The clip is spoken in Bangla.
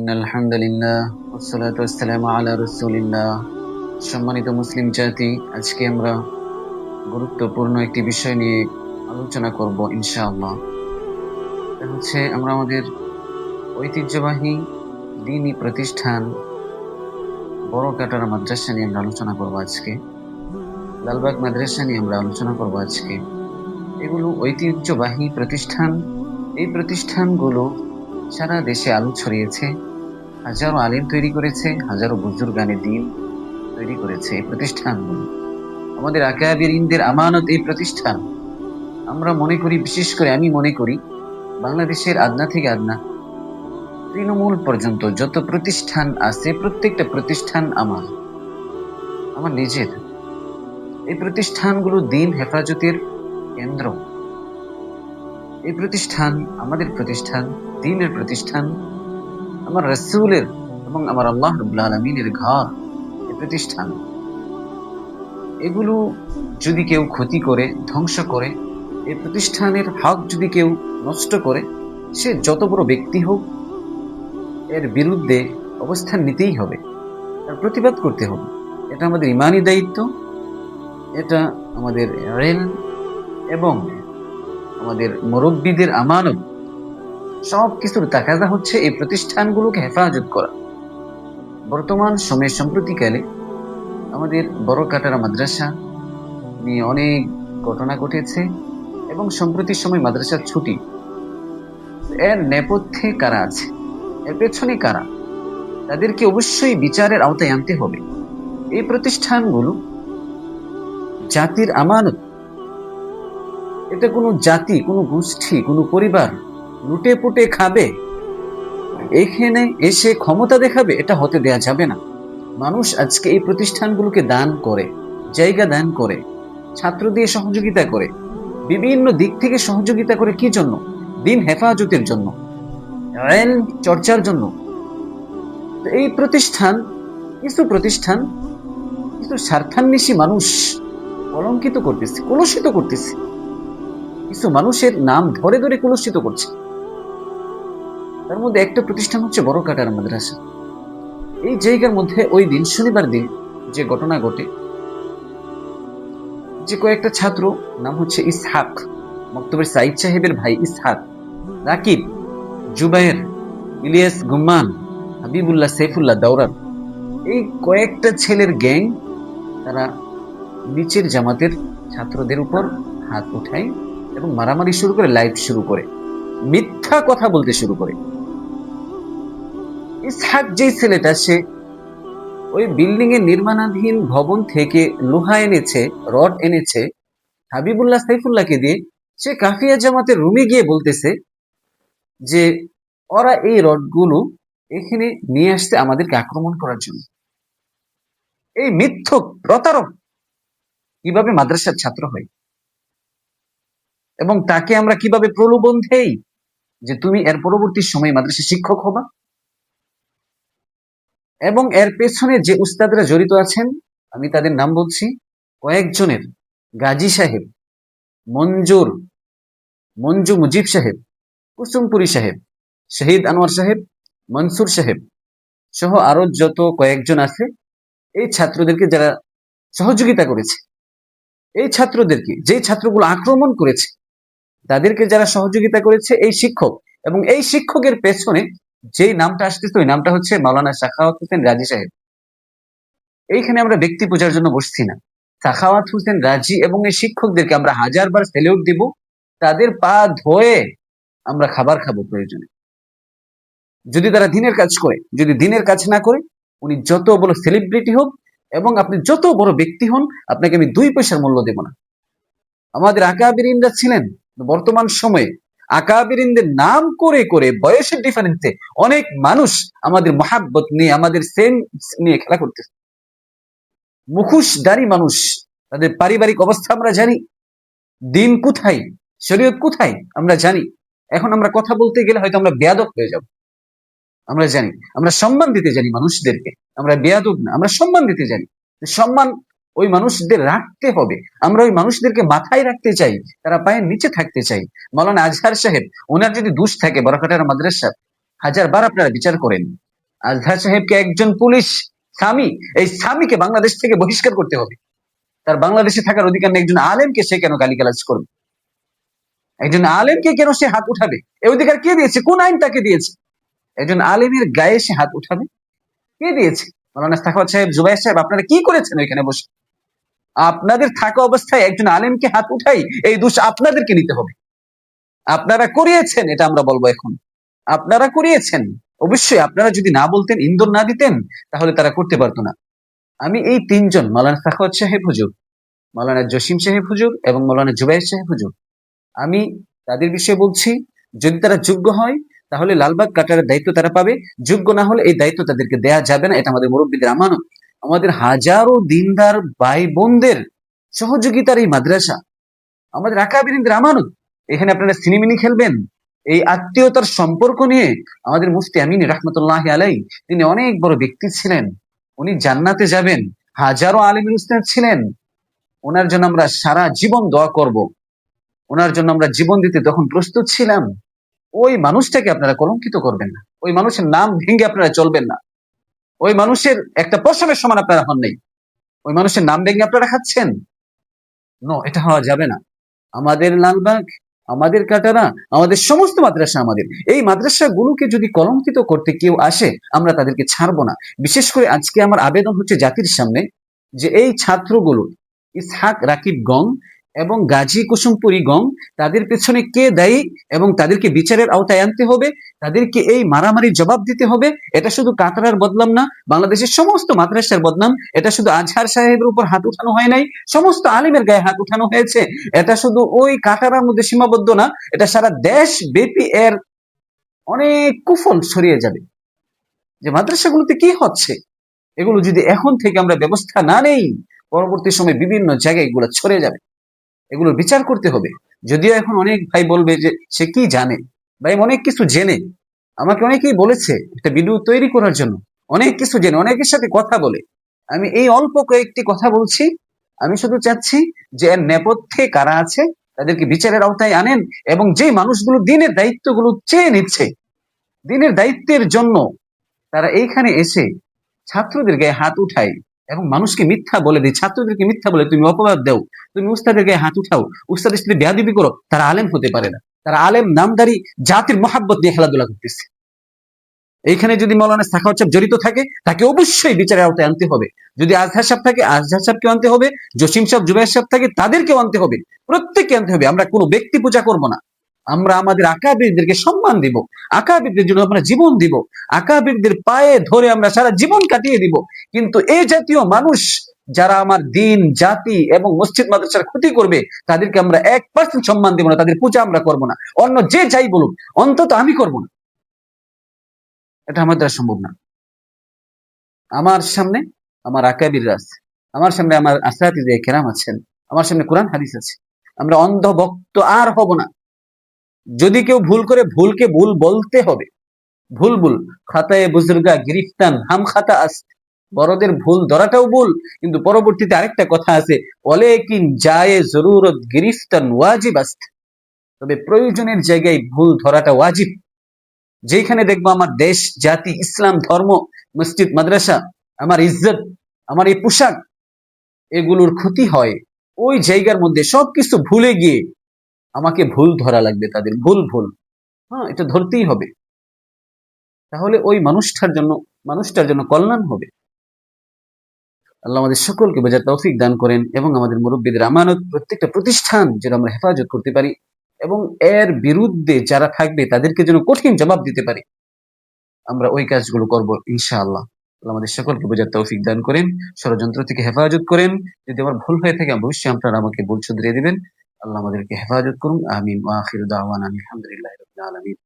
ইন আলহামদুলিল্লাহ والصلاة والسلام على رسول الله সম্মানিত মুসলিম জাতি আজকে আমরা গুরুত্বপূর্ণ একটি বিষয় নিয়ে আলোচনা করব ইনশাআল্লাহ তা হচ্ছে আমরা আমাদের ঐতিহ্যবাহী দিনী প্রতিষ্ঠান বড় কাটারা মাদ্রাসা নিয়ে আমরা আলোচনা করব আজকে লালবাগ মাদ্রাসা নিয়ে আমরা আলোচনা করব আজকে এগুলো ঐতিহ্যবাহী প্রতিষ্ঠান এই প্রতিষ্ঠানগুলো সারা দেশে আলো ছড়িয়েছে হাজারো আলিম তৈরি করেছে, হাজারো বুজুর্গানে দিন তৈরি করেছে এই প্রতিষ্ঠানগুলো আমাদের আকাবির ইন্দের আমানত এই প্রতিষ্ঠান। আমরা মনে করি, বিশেষ করে আমি মনে করি, বাংলাদেশের আদনা থেকে আদনা, তৃণমূল পর্যন্ত যত প্রতিষ্ঠান আছে, প্রত্যেকটা প্রতিষ্ঠান আমার আমার নিজের। এই প্রতিষ্ঠানগুলো দিন হেফাজতের কেন্দ্র। এই প্রতিষ্ঠান আমাদের প্রতিষ্ঠান, দিনের প্রতিষ্ঠান আমার রসুলের এবং আমার আল্লাহ রবুল্লা আলমিনের ঘর প্রতিষ্ঠান। এগুলো যদি কেউ ক্ষতি করে, ধ্বংস করে এই প্রতিষ্ঠানের হক যদি কেউ নষ্ট করে, সে যত বড় ব্যক্তি হোক, এর বিরুদ্ধে অবস্থান নিতেই হবে। তার প্রতিবাদ করতে হবে। এটা আমাদের ইমানি দায়িত্ব, এটা আমাদের রেল এবং আমাদের মুরব্বীদের আমানত। সব কিছুর তাকাজা হচ্ছে এই প্রতিষ্ঠানগুলোকে হেফাজত করা। বর্তমান সময়ে সম্প্রতিকালে আমাদের বড় কাটারা মাদ্রাসা নিয়ে অনেক ঘটনা ঘটেছে এবং সম্প্রতি সময় মাদ্রাসার ছুটি। এর নেপথ্যে কারা আছে? এর পেছনে কারা? তাদেরকে অবশ্যই বিচারের আওতায় আনতে হবে। এই প্রতিষ্ঠানগুলো জাতির আমানত। এটা কোনো জাতি, কোনো গোষ্ঠী, কোনো পরিবার লুটে পুটে খাবে? এখানে এসে ক্ষমতা দেখাবে? এটা হতে দেয়া যাবে না। মানুষ আজকে এই প্রতিষ্ঠানগুলোকে দান করে, জায়গা দান করে, ছাত্র দিয়ে সহযোগিতা করে। বিভিন্ন দিক থেকে সহযোগিতা করে কি জন্য? দিন হেফাজতের জন্য, রেল চর্চার জন্য। এই প্রতিষ্ঠান, কিছু প্রতিষ্ঠান, কিছু স্বার্থান্বেষী মানুষ কলঙ্কিত করতেছে, কলুষিত করতেছে। কিছু মানুষের নাম ধরে ধরে কলুষিত করছে। তার মধ্যে একটা প্রতিষ্ঠান হচ্ছে বড় কাটার মাদ্রাসা। এই জায়গার মধ্যে ওই দিন শনিবার দিন যে ঘটনা ঘটে, যে কয়েকটা ছাত্র, নাম হচ্ছে ইসহাক, মক্তবের সাইদ সাহেবের ভাই ইসহাক, রাকিব জুবাইর ইলিয়াস গুম্মান, হাবিবুল্লাহ সৈফুল্লাহ দাওরান, এই কয়েকটা ছেলের গ্যাং তারা নিচের জামাতের ছাত্রদের উপর হাত উঠায় এবং মারামারি শুরু করে, লাইভ শুরু করে, মিথ্যা কথা বলতে শুরু করে। ইসহাক যে ছেলেটা, সে ওই বিল্ডিং এর নির্মাণাধীন ভবন থেকে লোহা এনেছে, রড এনেছে, হাবিবুল্লাহ সাইফুল্লাহকে দিয়ে, সে কাফিয়া জামাতের রুমে গিয়ে বলতেছে যে, ওরা এই রডগুলো এখানে নিয়ে আসতে আমাদেরকে আক্রমণ করার জন্য। এই মিথ্যক প্রতারক কীভাবে মাদ্রাসার ছাত্র হয়? এবং তাকে আমরা কীভাবে প্রলোভন দেই? যে তুমি এর পরবর্তী সময়ে মাদ্রাসা শিক্ষক হবা? এবং এর পেছনে যে উস্তাদরা জড়িত আছেন, আমি তাদের নাম বলছি, কয়েকজনের, গাজী সাহেব, মঞ্জুর, মঞ্জু মুজিব সাহেব, কুসুমপুরি সাহেব, শহীদ আনোয়ার সাহেব, মনসুর সাহেব সহ আরও যত কয়েকজন আছে, এই ছাত্রদেরকে যারা সহযোগিতা করেছে, এই ছাত্রদেরকে, যে ছাত্রগুলো আক্রমণ করেছে, তাদেরকে যারা সহযোগিতা করেছে, এই শিক্ষক এবং এই শিক্ষকের পেছনে যে নামটা আসতেছে, ওই নামটা হচ্ছে মাওলানা শাখাওয়াত হোসেন রাজি সাহেব। এইখানে আমরা ব্যক্তি পূজার জন্য বসছি না। সাখাওয়াত হোসেন রাজি এবং এই শিক্ষকদেরকে আমরা হাজারবার সেলিউট দিব। তাদের পা ধোয়ে আমরা খাবার খাব প্রয়োজনে। যদি তারা দিনের কাজ করে, যদি দিনের কাজ না করে, উনি যত বড় সেলিব্রিটি হোক এবং আপনি যত বড় ব্যক্তি হন, আপনাকে আমি দুই পয়সার মূল্য দেব না। আমাদের আকাবিরিনরা ছিলেন বর্তমান সময়ে আকাবিরিনদের নাম করে করে বয়সের ডিফারেন্সে অনেক মানুষ আমাদের মহাব্বত নিয়ে, আমাদের সেম নিয়ে খেলা করতেছে। মুখোশধারী মানুষ, তাদের পারিবারিক অবস্থা আমরা জানি। দিন কোথায়, শরীয়ত কোথায় আমরা জানি। এখন আমরা কথা বলতে গেলে হয়তো আমরা বেয়াদক হয়ে যাব। আমরা জানি, আমরা সম্মান দিতে জানি মানুষদেরকে। আমরা বেয়াদক না, আমরা সম্মান দিতে জানি। সম্মান ওই মানুষদের রাখতে হবে। আমরা ওই মানুষদেরকে মাথায় রাখতে চাই, তারা পায়ের নিচে থাকতে চাই। মৌলানা আজহার সাহেব, ওনার যদি দুষ থাকে বরাকাটার মাদ্রাসা, হাজার বার আপনারা বিচার করেন। আজহার সাহেবকে একজন পুলিশ স্বামী, এই স্বামীকে বাংলাদেশ থেকে বহিষ্কার করতে হবে। তার বাংলাদেশে থাকার অধিকার নেই, একজন আলেমকে সে কেন গালিগালাজ করবে? একজন আলেমকে কেন সে হাত উঠাবে? এই অধিকার কে দিয়েছে? কোন আইন তাকে দিয়েছে? একজন আলেমের গায়ে সে হাত উঠাবে? কে দিয়েছে? মৌলানা সাহেব জুবাই সাহেব, আপনারা কি করেছেন ওইখানে বসে? আপনাদের থাকা অবস্থায় একজন আলেমকে হাত উঠাই এই দোষ আপনাদেরকে নিতে হবে। আপনারা করিয়েছেন, এটা আমরা বলব এখন। আপনারা করিয়েছেন। অবশ্যই আপনারা যদি না বলতেন, ইন্দোর না দিতেন, তাহলে তারা করতে পারতো না। আমি এই তিনজন, মালানা সাখাওয়াত সাহেব হুজুর, মালানা জসিম সাহেব হুজুর এবং মালানা জুবাইর সাহেব হুজুর। আমি তাদের বিষয়ে বলছি, যদি তারা যোগ্য হয়, তাহলে লালবাগ কাটারের দায়িত্ব তারা পাবে। যোগ্য না হলে এই দায়িত্ব তাদেরকে দেয়া যাবে না, এটা আমাদের মুরব্বীদের আমানত। আমাদের হাজারো দিনদার ভাই বোনদের সহযোগিতার এই মাদ্রাসা, আমাদের আকাবিনদের আমানত। এখানে আপনারা সিনেমিনি খেলবেন। এই আত্মীয়তার সম্পর্ক নিয়ে আমাদের মুফতি আমিন রহমতুল্লাহ আলাই তিনি অনেক বড় ব্যক্তি ছিলেন। উনি জান্নাতে যাবেন। হাজারো আলিম উস্তাদ ছিলেন। ওনার জন্য আমরা সারা জীবন দোয়া করব। ওনার জন্য আমরা জীবন দিতে তখন প্রস্তুত ছিলাম। ওই মানুষটাকে আপনারা কলঙ্কিত করবেন না। ওই মানুষের নাম ভেঙে আপনারা চলবেন না। ওই মানুষের একটা পশমের সমান আপনারা হন নেই। ওই মানুষের নাম ভেঙে আপনারা খাচ্ছেন? নো এটা হওয়া যাবে না। আমাদের লালবাগ, আমাদের কাটারা, আমাদের সমস্ত মাদ্রাসা আমাদের। এই মাদ্রাসাগুলোকে যদি কলঙ্কিত করতে কেউ আসে, আমরা তাদেরকে ছাড়বো না। বিশেষ করে আজকে আমার আবেদন হচ্ছে জাতির সামনে যে এই ছাত্রগুলো, ইসহাক রাকিব গং এবং গাজী কুসুমপুরি গং, তাদের পেছনে কে দায়ী এবং তাদেরকে বিচারের আওতায় আনতে হবে? তাদেরকে এই মারামারি জবাব দিতে হবে? এটা শুধু কাতারার বদলাম না, বাংলাদেশের সমস্ত মাদ্রাসার বদনাম, এটা শুধু আজহার সাহেবের উপর হাত উঠানো হয় নাই, সমস্ত আলিমের গায়ে হাত উঠানো হয়েছে। এটা শুধু ওই কাতারার মধ্যে সীমাবদ্ধ না, এটা সারা দেশ ব্যাপী এর অনেক কুফল ছড়িয়ে যাবে। যে মাদ্রাসাগুলোতে কি হচ্ছে? এগুলো যদি এখন থেকে আমরা ব্যবস্থা না নেই, পরবর্তী সময় বিভিন্ন জায়গায় এগুলো ছড়ে যাবে। এগুলো বিচার করতে হবে। যদিও এখন অনেক ভাই বলবে যে, সে কি জানে? ভাই অনেক কিছু জেনে। আমাকে অনেকেই বলেছে একটা ভিডিও তৈরি করার জন্য। অনেক কিছু জেনে, অনেকের সাথে কথা বলে। আমি এই অল্প কয়েকটি কথা বলছি। আমি শুধু চাচ্ছি যে এর নেপথ্যে কারা আছে, তাদেরকে বিচারের আওতায় আনেন এবং যে মানুষগুলো দিনের দায়িত্বগুলো চেয়ে নিচ্ছে, দিনের দায়িত্বের জন্য তারা এইখানে এসে ছাত্রদের গায়ে হাত উঠায়। এবং মানুষকে মিথ্যা বলে দেয় ছাত্রদেরকে মিথ্যা বলে, তুমি অপবাদ দাও, তুমি উস্তাদের গায়ে হাত উঠাও উস্তাদের সাথে বেয়াদিবি করো, তারা আলেম হতে পারে না। তারা আলেম, নামদারি, জাতির মহাব্বত নিয়ে খেলাধুলা করতেছে। এইখানে যদি মৌলানা সাখাওয়াত সাহেব জড়িত থাকে, তাকে অবশ্যই বিচারের আওতায় আনতে হবে। যদি আজহার সাহেব থাকে, আজহার সাহেবকে আনতে হবে, জসিম সাহেব, জুবাইর সাহেব থাকে, তাদেরকেও আনতে হবে। প্রত্যেককে আনতে হবে। আমরা কোনো ব্যক্তি পূজা করব না। আমরা আমাদের আকাবিরদেরকে সম্মান দিব, আকাবিরদের জন্য আমরা জীবন দিব, আকাবিরদের পায়ে ধরে আমরা সারা জীবন কাটিয়ে দিব। কিন্তু এই জাতীয় মানুষ যারা আমার দিন, জাতি এবং মসজিদ, মাদ্রাসার ক্ষতি করবে, তাদেরকে আমরা এক পার্সেন্ট সম্মান দিব না, তাদের পূজা আমরা করব না। অন্য যে যাই বলুক, অন্তত আমি করব না। এটা আমার দ্বারা সম্ভব না। আমার সামনে আমার আকাবিররা আছে। আমার সামনে আমার আসাতি যে কেরাম আছেন। আমার সামনে কোরআন হাদিস আছে। আমরা অন্ধভক্ত আর হব না। যদি কেউ ভুল করে ভুলকে ভুল বলতে হবে, ভুল ভুল, খাতায় বুজুর্গা গিরিফতান, হাম খাতা আস বড়দের ভুল ধরাটাও ভুল, কিন্তু পরবর্তীতে আরেকটা কথা আছে অলেকিন যায় জরুরত গিরিফতান ওয়াজিব আস্ত। তবে প্রয়োজনের জায়গায় ভুল ধরাটা ওয়াজিব। যেখানে দেখব আমার দেশ, জাতি, ইসলাম, ধর্ম, মসজিদ, মাদ্রাসা, আমার ইজ্জত, আমার এই পোশাক, এগুলোর ক্ষতি হয়। ওই জায়গার মধ্যে সবকিছু ভুলে গিয়ে আমাকে ভুল ধরা লাগবে তাদের, ভুল ভুল। হ্যাঁ এটা ধরতেই হবে। তাহলে ওই মানুষটার জন্য মানুষটার জন্য কল্যাণ হবে। আল্লাহ আমাদের সকলকে বোঝার তৌফিক দান করেন এবং আমাদের মুরব্বীদের আমানত, প্রত্যেকটা প্রতিষ্ঠান যেন আমরা হেফাজত করতে পারি এবং এর বিরুদ্ধে যারা থাকবে তাদেরকে যেন কঠিন জবাব দিতে পারি। আমরা ওই কাজগুলো করব ইনশাআল্লাহ। আল্লাহ আমাদের সকলকে বোঝার তৌফিক দান করেন, ষড়যন্ত্র থেকে হেফাজত করেন। যদি আমার ভুল হয়ে থাকে, অবশ্যই আপনারা আমাকে ভুল শুধরিয়ে দিবেন। আল্লাহ আমাদেরকে হেফাজত করুন। আমিন। আখির দাওয়ান আলহামদুলিল্লাহ আলামিন।